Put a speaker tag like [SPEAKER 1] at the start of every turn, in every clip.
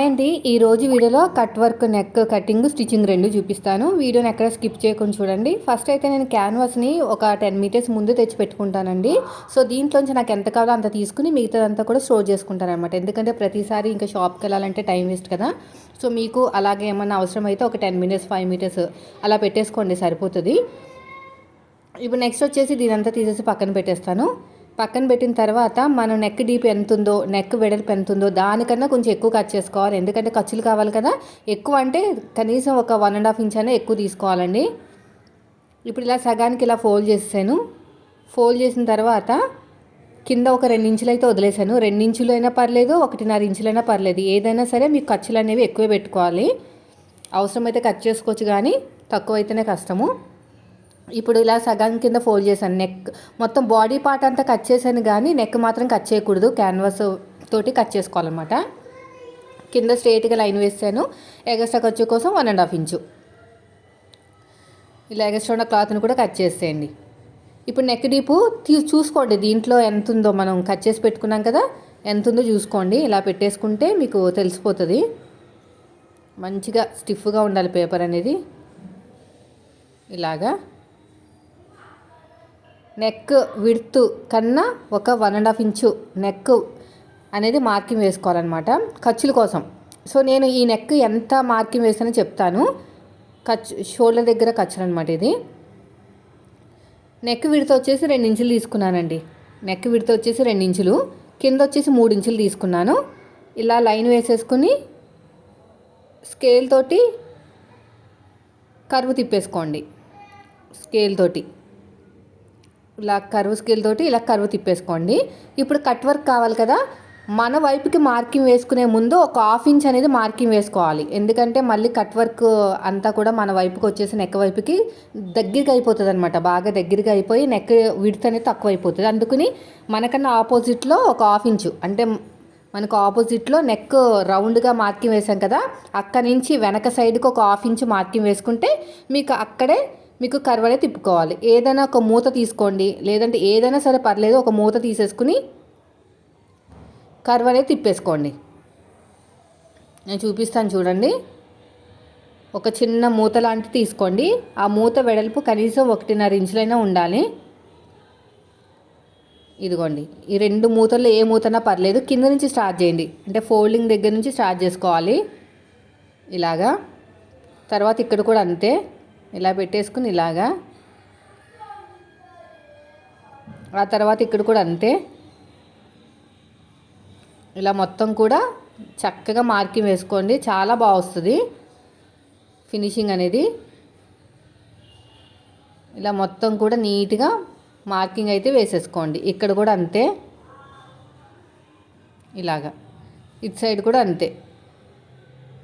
[SPEAKER 1] అండి ఈరోజు వీడియోలో cut work neck cutting stitching రెండు చూపిస్తాను. వీడియోని ఎక్కడ స్కిప్ చేయకుండా చూడండి. ఫస్ట్ అయితే నేను క్యాన్వాస్ని ఒక టెన్ మీటర్స్ ముందు తెచ్చి పెట్టుకుంటానండి. సో దీంట్లోంచి నాకు ఎంత కావాలో అంత తీసుకుని మిగతాదంతా కూడా స్టోర్ చేసుకుంటాను అనమాట ఎందుకంటే ప్రతిసారి ఇంకా షాప్కి వెళ్ళాలంటే టైం వేస్ట్ కదా. సో మీకు అలాగే ఏమన్నా అవసరం అయితే ఒక టెన్ మినిట్స్ ఫైవ్ మీటర్స్ అలా పెట్టేసుకోండి సరిపోతుంది. ఇప్పుడు నెక్స్ట్ వచ్చేసి దీనంతా తీసేసి పక్కన పెట్టేస్తాను. పక్కన పెట్టిన తర్వాత మనం నెక్ డీప్ ఎంత ఉందో నెక్ వెడల్పు ఎంత ఉందో దానికన్నా కొంచెం ఎక్కువ కట్ చేసుకోవాలి. ఎందుకంటే ఖర్చులు కావాలి కదా. ఎక్కువ అంటే కనీసం ఒక వన్ అండ్ హాఫ్ ఇంచ్ అయినా ఎక్కువ తీసుకోవాలండి. ఇప్పుడు ఇలా సగానికి ఇలా ఫోల్డ్ చేసాను ఫోల్డ్ చేసిన తర్వాత కింద ఒక రెండు ఇంచులు అయితే వదిలేసాను. రెండు ఇంచులు అయినా పర్లేదు ఒకటిన్నర ఇంచులైనా పర్లేదు. ఏదైనా సరే మీకు ఖర్చులు అనేవి ఎక్కువే పెట్టుకోవాలి. అవసరమైతే కట్ చేసుకోవచ్చు కానీ తక్కువ అయితేనే కష్టము. ఇప్పుడు ఇలా సగం కింద ఫోల్డ్ చేశాను. నెక్ మొత్తం బాడీ పార్ట్ అంతా కట్ చేశాను కానీ నెక్ మాత్రం కట్ చేయకూడదు. క్యాన్వాస్ తోటి కట్ చేసుకోవాలన్నమాట. కింద స్ట్రేట్గా లైన్ వేసాను. ఎగస్ట్రా ఖర్చు కోసం వన్ అండ్ హాఫ్ ఇంచు. ఇలా ఎగస్ట్రా ఉన్న క్లాత్ని కూడా కట్ చేసేయండి. ఇప్పుడు నెక్ డీపు తీ చూసుకోండి దీంట్లో ఎంత ఉందో మనం కట్ చేసి పెట్టుకున్నాం కదా ఎంత ఉందో చూసుకోండి. ఇలా పెట్టేసుకుంటే మీకు తెలిసిపోతుంది. మంచిగా స్టిఫ్గా ఉండాలి పేపర్ అనేది. ఇలాగా. నెక్ విడ్త్ కన్నా ఒక one and half inch neck అనేది మార్కింగ్ వేసుకోవాలన్నమాట ఖర్చుల కోసం. సో నేను ఈ నెక్ ఎంత మార్కింగ్ వేసానో చెప్తాను. ఖర్చు షోల్డర్ దగ్గర ఖర్చులు అనమాట ఇది. నెక్ విడత వచ్చేసి రెండు ఇంచులు తీసుకున్నానండి. నెక్ విడత వచ్చేసి రెండు ఇంచులు కింద వచ్చేసి మూడు ఇంచులు తీసుకున్నాను. ఇలా లైన్ వేసేసుకుని స్కేల్ తోటి కరువు తిప్పేసుకోండి. స్కేల్ తోటి. ఇలా కరువు స్కేల్ తోటి ఇలా కరువు తిప్పేసుకోండి. ఇప్పుడు కట్ వర్క్ కావాలి కదా మన వైపుకి మార్కింగ్ వేసుకునే ముందు ఒక హాఫ్ ఇంచ్ అనేది మార్కింగ్ వేసుకోవాలి. ఎందుకంటే మళ్ళీ కట్ వర్క్ అంతా కూడా మన వైపుకి వచ్చేసి నెక్ వైపుకి దగ్గరికి అయిపోతుంది అనమాట బాగా దగ్గరగా అయిపోయి నెక్ విడత అనేది తక్కువ అయిపోతుంది అందుకని మనకన్నా ఆపోజిట్లో ఒక హాఫ్ ఇంచు అంటే మనకు ఆపోజిట్లో నెక్ రౌండ్గా మార్కింగ్ వేసాం కదా అక్కడి నుంచి వెనక సైడ్కి ఒక హాఫ్ ఇంచ్ మార్కింగ్ వేసుకుంటే మీకు అక్కడే మీకు కర్వనే తిప్పుకోవాలి. ఏదైనా ఒక మూత తీసుకోండి. లేదంటే ఏదైనా సరే పర్లేదు ఒక మూత తీసేసుకుని కర్వనే తిప్పేసుకోండి. నేను చూపిస్తాను చూడండి. ఒక చిన్న మూత లాంటిది తీసుకోండి. ఆ మూత వెడల్పు కనీసం ఒకటిన్నర ఇంచులైనా ఉండాలి. ఇదిగోండి. ఈ రెండు మూతల్లో ఏ మూతనా పర్లేదు. కింద నుంచి స్టార్ట్ చేయండి. అంటే ఫోల్డింగ్ దగ్గర నుంచి స్టార్ట్ చేసుకోవాలి. ఇలాగా. తర్వాత ఇక్కడ కూడా అంతే. ఇలా పెట్టేసుకుని ఇలాగా. ఆ తర్వాత ఇక్కడ కూడా అంతే. ఇలా మొత్తం కూడా చక్కగా మార్కింగ్ వేసుకోండి. చాలా బాగా వస్తుంది. ఫినిషింగ్ అనేది. ఇలా మొత్తం కూడా నీట్గా మార్కింగ్ అయితే వేసేసుకోండి. ఇక్కడ కూడా అంతే. ఇలాగా. ఇటు సైడ్ కూడా అంతే.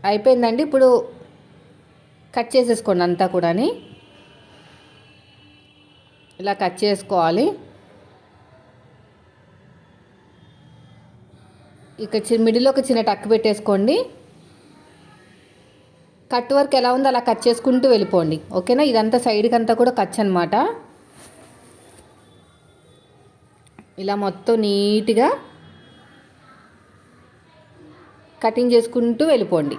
[SPEAKER 1] అయిపోయిందండి. ఇప్పుడు కట్ చేసేసుకోండి అంతా కూడా ఇలా కట్ చేసుకోవాలి. ఇక్కడ మిడిల్లో ఒక చిన్న టక్ పెట్టేసుకోండి. కట్ వర్క్ ఎలా ఉందో అలా కట్ చేసుకుంటూ వెళ్ళిపోండి. ఓకేనా? ఇదంతా సైడ్కి అంతా కూడా కచ్ అనమాట. ఇలా మొత్తం నీట్గా కటింగ్ చేసుకుంటూ వెళ్ళిపోండి.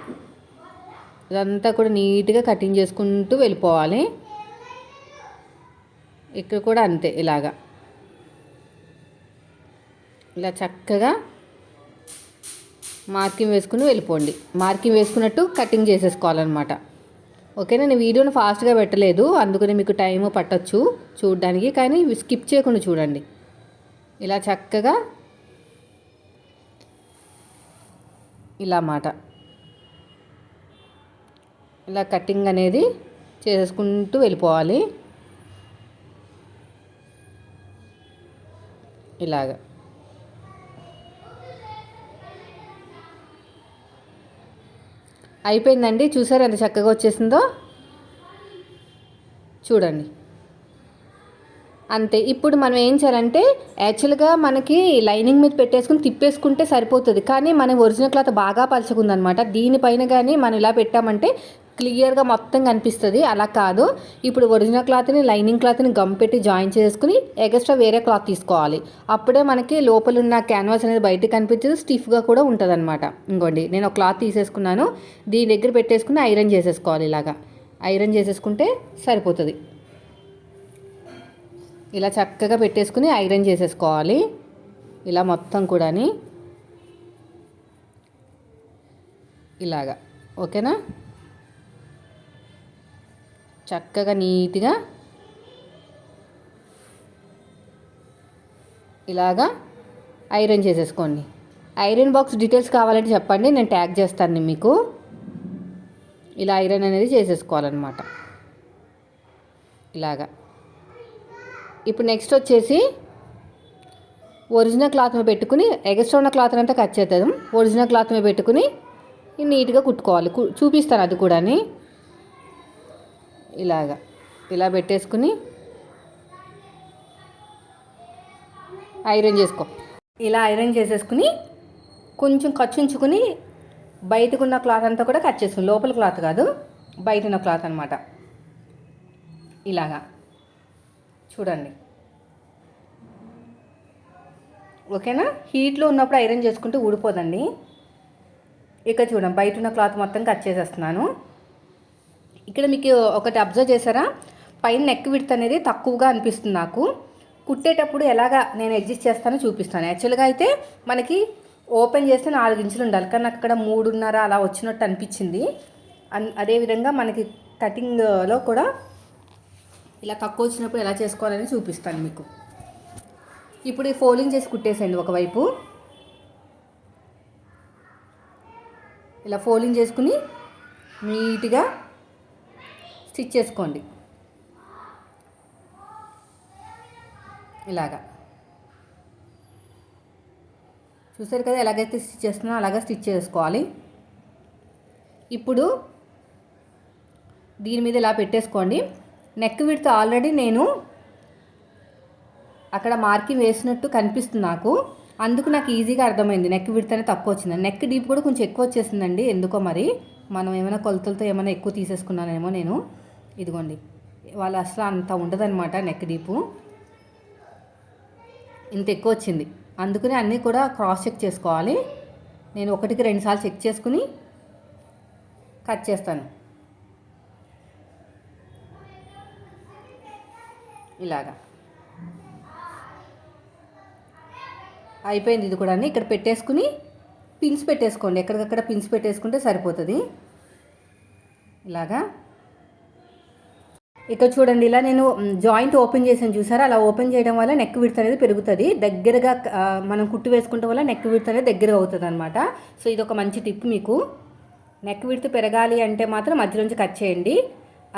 [SPEAKER 1] ఇదంతా కూడా నీట్గా కటింగ్ చేసుకుంటూ వెళ్ళిపోవాలి. ఇక్కడ కూడా అంతే ఇలాగా. ఇలా చక్కగా మార్కింగ్ వేసుకుని వెళ్ళిపోండి. మార్కింగ్ వేసుకున్నట్టు కటింగ్ చేసేసుకోవాలన్నమాట. ఓకే నేను వీడియోని ఫాస్ట్గా పెట్టలేదు. అందుకని మీకు టైం పట్టచ్చు చూడడానికి. కానీ స్కిప్ చేయకుండా చూడండి. ఇలా చక్కగా ఇలా మాట ఇలా కటింగ్ అనేది చేసుకుంటూ వెళ్ళిపోవాలి. ఇలాగ. అయిపోయిందండి. చూసారు ఎంత చక్కగా వచ్చేసిందో? చూడండి. అంతే. ఇప్పుడు మనం ఏం చేయాలంటే యాక్చువల్గా మనకి లైనింగ్ మీద పెట్టేసుకుని తిప్పేసుకుంటే సరిపోతుంది. కానీ మనం ఒరిజినల్ క్లాత్ బాగా పలుచుకుందనమాట. దీనిపైన కానీ మనం ఇలా పెట్టామంటే క్లియర్గా మొత్తం కనిపిస్తుంది. అలా కాదు. ఇప్పుడు ఒరిజినల్ క్లాత్ని లైనింగ్ క్లాత్ని గమ్ పెట్టి జాయిన్ చేసుకుని ఎక్స్ట్రా వేరే క్లాత్ తీసుకోవాలి. అప్పుడే మనకి లోపల ఉన్న క్యాన్వాస్ అనేది బయటకు కనిపించదు. స్టిఫ్గా కూడా ఉంటుంది అనమాట ఇంకోండి నేను ఒక క్లాత్ తీసేసుకున్నాను. దీని దగ్గర పెట్టేసుకుని ఐరన్ చేసేసుకోవాలి ఇలాగా. ఐరన్ చేసేసుకుంటే సరిపోతుంది. ఇలా చక్కగా పెట్టేసుకుని ఐరన్ చేసేసుకోవాలి. ఇలా మొత్తం కూడాని. ఇలాగా. ఓకేనా? చక్కగా నీట్గా ఇలాగా ఐరన్ చేసేసుకోండి. ఐరన్ బాక్స్ డీటెయిల్స్ కావాలంటే చెప్పండి నేను ట్యాగ్ చేస్తాను మీకు. ఇలా ఐరన్ అనేది చేసేసుకోవాలన్నమాట. ఇలాగా. ఇప్పుడు నెక్స్ట్ వచ్చేసి ఒరిజినల్ క్లాత్ మీద పెట్టుకుని ఎగస్ట్రా ఉన్న క్లాత్ అంతా కట్ చేద్దాం. ఒరిజినల్ క్లాత్ మీద పెట్టుకుని నీట్గా కుట్టుకోవాలి. చూపిస్తాను అది కూడా ఇలాగా. ఇలా పెట్టేసుకుని ఐరన్ చేసుకో. ఇలా ఐరన్ చేసేసుకుని కొంచెం ఖర్చుంచుకుని బయటకు ఉన్న క్లాత్ అంతా కూడా కట్ చేసుకుని లోపల క్లాత్ కాదు బయట ఉన్న క్లాత్ అనమాట ఇలాగా. చూడండి. ఓకేనా? హీట్లో ఉన్నప్పుడు ఐరన్ చేసుకుంటే ఊడిపోదండి. ఇక చూడండి బయట ఉన్న క్లాత్ మొత్తం కట్ చేసేస్తున్నాను. ఇక్కడ మీకు ఒకటి అబ్జర్వ్ చేశారా? పైన నెక్ విడత్ అనేది తక్కువగా అనిపిస్తుంది నాకు. కుట్టేటప్పుడు ఎలాగా నేను అడ్జస్ట్ చేస్తానో చూపిస్తాను. యాక్చువల్గా అయితే మనకి ఓపెన్ చేస్తే నాలుగు ఇంచులు ఉండాలి. కానీ నాకు అక్కడ మూడున్నర అలా వచ్చినట్టు అనిపించింది. అదేవిధంగా మనకి కటింగ్లో కూడా ఇలా తక్కువ వచ్చినప్పుడు ఎలా చేసుకోవాలని చూపిస్తాను మీకు. ఇప్పుడు ఈ ఫోల్డింగ్ చేసి కుట్టేసేయండి ఒకవైపు. ఇలా ఫోల్డింగ్ చేసుకుని నీట్గా స్టిచ్ చేసుకోండి. ఇలాగా. చూసారు కదా ఎలాగైతే స్టిచ్ చేస్తున్నా అలాగే స్టిచ్ చేసుకోవాలి. ఇప్పుడు దీని మీద ఇలా పెట్టేసుకోండి. నెక్ విడ్త్ ఆల్రెడీ నేను అక్కడ మార్కింగ్ వేసినట్టు కనిపిస్తుంది నాకు. అందుకు నాకు ఈజీగా అర్థమైంది. నెక్ విడితేనే తక్కువ వచ్చింది. నెక్ డీప్ కూడా కొంచెం ఎక్కువ వచ్చేసిందండి. ఎందుకో మరి? మనం ఏమైనా కొలతలతో ఏమైనా ఎక్కువ తీసేసుకున్నానేమో నేను. ఇదిగోండి. వాళ్ళు అసలు అంత ఉండదన్నమాట నెక్ డీపు. ఇంత ఎక్కువ వచ్చింది. అందుకని అన్నీ కూడా క్రాస్ చెక్ చేసుకోవాలి. నేను ఒకటికి రెండుసార్లు చెక్ చేసుకుని కట్ చేస్తాను. ఇలాగా. అయిపోయింది ఇది కూడా ఇక్కడ పెట్టేసుకుని పిన్స్ పెట్టేసుకోండి. ఎక్కడికక్కడ పిన్స్ పెట్టేసుకుంటే సరిపోతుంది. ఇలాగా. ఇక్కడ చూడండి ఇలా నేను జాయింట్ ఓపెన్ చేసాను చూసారా? అలా ఓపెన్ చేయడం వల్ల నెక్ విడత అనేది పెరుగుతుంది. దగ్గరగా మనం కుట్టు వేసుకుంటే వల్ల నెక్ విడత అనేది దగ్గరగా అవుతుంది అనమాట సో ఇది ఒక మంచి టిప్ మీకు. నెక్ విడత పెరగాలి అంటే మాత్రం మధ్యలోంచి కట్ చేయండి.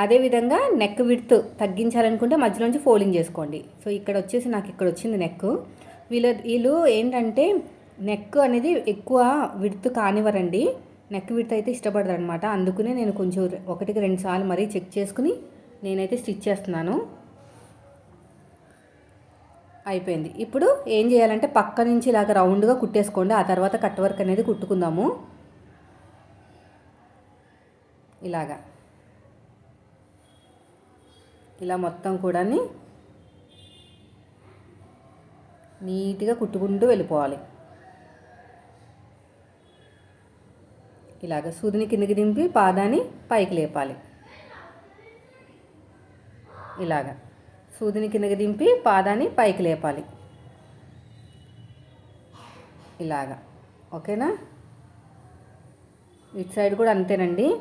[SPEAKER 1] అదేవిధంగా నెక్ విడ్త్ తగ్గించాలనుకుంటే మధ్యలోంచి ఫోల్డింగ్ చేసుకోండి. సో ఇక్కడ వచ్చేసి నాకు ఇక్కడ వచ్చింది నెక్ వీళ్ళ వీళ్ళు ఏంటంటే నెక్ అనేది ఎక్కువ విడ్త్ కానివ్వరండి. నెక్ విడ్త్ అయితే ఇష్టపడరు అనమాట అందుకనే నేను కొంచెం ఒకటికి రెండు సార్లు మరీ చెక్ చేసుకుని నేనైతే స్టిచ్ చేస్తున్నాను. అయిపోయింది. ఇప్పుడు ఏం చేయాలంటే పక్క నుంచి ఇలాగ రౌండ్గా కుట్టేసుకోండి. ఆ తర్వాత కట్ వర్క్ అనేది కుట్టుకుందాము. ఇలాగా. ఇలా మొత్తం కూడా నీట్గా కుట్టుకుంటూ వెళ్ళిపోవాలి. ఇలాగ సూదిని కిందకి దింపి పాదాన్ని పైకి లేపాలి. ఇలాగ. సూదిని కిందకి దింపి పాదాన్ని పైకి లేపాలి. ఇలాగా. ఓకేనా? ఇటు సైడ్ కూడా అంతేనండి.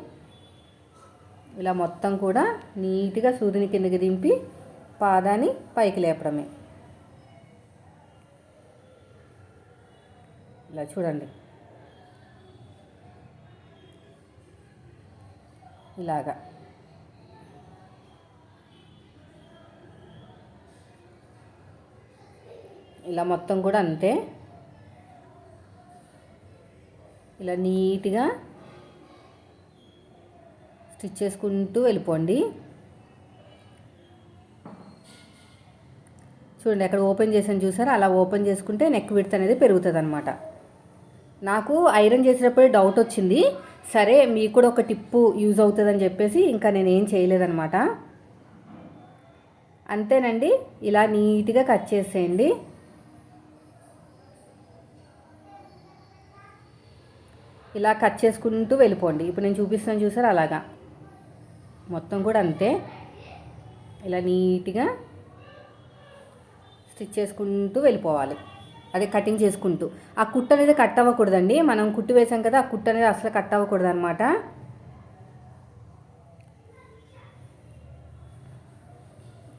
[SPEAKER 1] ఇలా మొత్తం కూడా నీట్గా సూదిని కిందకి దింపి పాదాన్ని పైకి లేపడమే. ఇలా చూడండి. ఇలాగా. ఇలా మొత్తం కూడా అంతే. ఇలా నీట్గా స్టిచ్ చేసుకుంటూ వెళ్ళిపోండి. చూడండి అక్కడ ఓపెన్ చేసాను చూసారా? అలా ఓపెన్ చేసుకుంటే నెక్ విడత అనేది పెరుగుతుంది అనమాట నాకు ఐరన్ చేసేటప్పుడు డౌట్ వచ్చింది. సరే మీకు కూడా ఒక టిప్పు యూజ్ అవుతుందని చెప్పేసి ఇంకా నేను ఏం చేయలేదన్నమాట. అంతేనండి. ఇలా నీట్గా కట్ చేసేయండి. ఇలా కట్ చేసుకుంటూ వెళ్ళిపోండి. ఇప్పుడు నేను చూపిస్తాను చూసారు? అలాగా. మొత్తం కూడా అంతే. ఇలా నీట్గా స్టిచ్ చేసుకుంటూ వెళ్ళిపోవాలి. అదే కటింగ్ చేసుకుంటూ. ఆ కుట్టు అనేది కట్ అవ్వకూడదండి. మనం కుట్టు వేసాం కదా ఆ కుట్టు అనేది అసలు కట్ అవ్వకూడదు అనమాట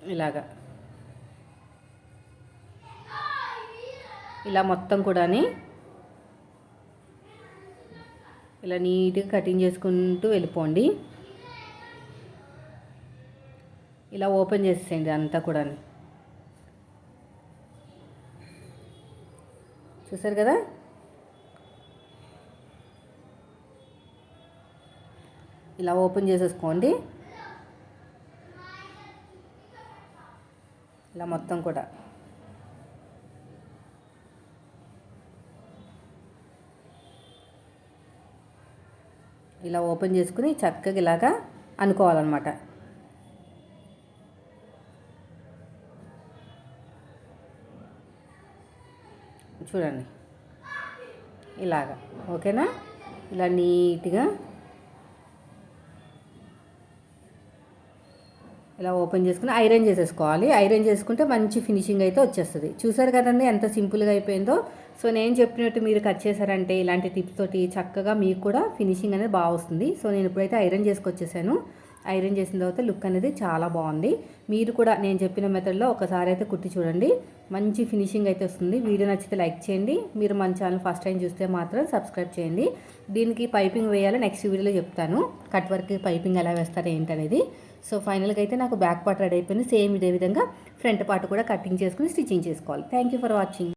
[SPEAKER 1] ఇలాగా. ఇలా మొత్తం కూడాని ఇలా నీట్గా కటింగ్ చేసుకుంటూ వెళ్ళిపోండి. ఇలా ఓపెన్ చేసేయండి అంతా కూడా చూసారు కదా? ఇలా ఓపెన్ చేసేసుకోండి. ఇలా మొత్తం కూడా. ఇలా ఓపెన్ చేసుకుని చక్కగా ఇలాగా అనుకోవాలన్నమాట. చూడండి. ఇలాగా. ఓకేనా? ఇలా నీట్గా ఇలా ఓపెన్ చేసుకుని ఐరన్ చేసేసుకోవాలి. ఐరన్ చేసుకుంటే మంచి ఫినిషింగ్ అయితే వచ్చేస్తుంది. చూసారు కదండి ఎంత సింపుల్గా అయిపోయిందో? సో నేను చెప్పినట్టు మీరు కట్ చేశారంటే ఇలాంటి టిప్స్ తోటి చక్కగా మీకు కూడా ఫినిషింగ్ అనేది బాగా వస్తుంది. సో నేను ఇప్పుడైతే ఐరన్ చేసుకొచ్చేసాను. ఐరన్ చేసిన తర్వాత లుక్ అనేది చాలా బాగుంది. మీరు కూడా నేను చెప్పిన మెథడ్లో ఒకసారి అయితే కుట్టి చూడండి. మంచి ఫినిషింగ్ అయితే వస్తుంది. వీడియో నచ్చితే లైక్ చేయండి. మీరు మన ఛానల్ ఫస్ట్ టైం చూస్తే మాత్రం సబ్స్క్రైబ్ చేయండి. దీనికి పైపింగ్ వేయాలి. నెక్స్ట్ వీడియోలో చెప్తాను. కట్ వర్క్ పైపింగ్ ఎలా వేస్తారు ఏంటనేది. సో ఫైనల్గా అయితే నాకు బ్యాక్ పార్ట్ రెడీ అయిపోయింది. సేమ్ ఇదే విధంగా ఫ్రంట్ పార్ట్ కూడా కటింగ్ చేసుకుని స్టిచ్చింగ్ చేసుకోవాలి. Thank you for watching.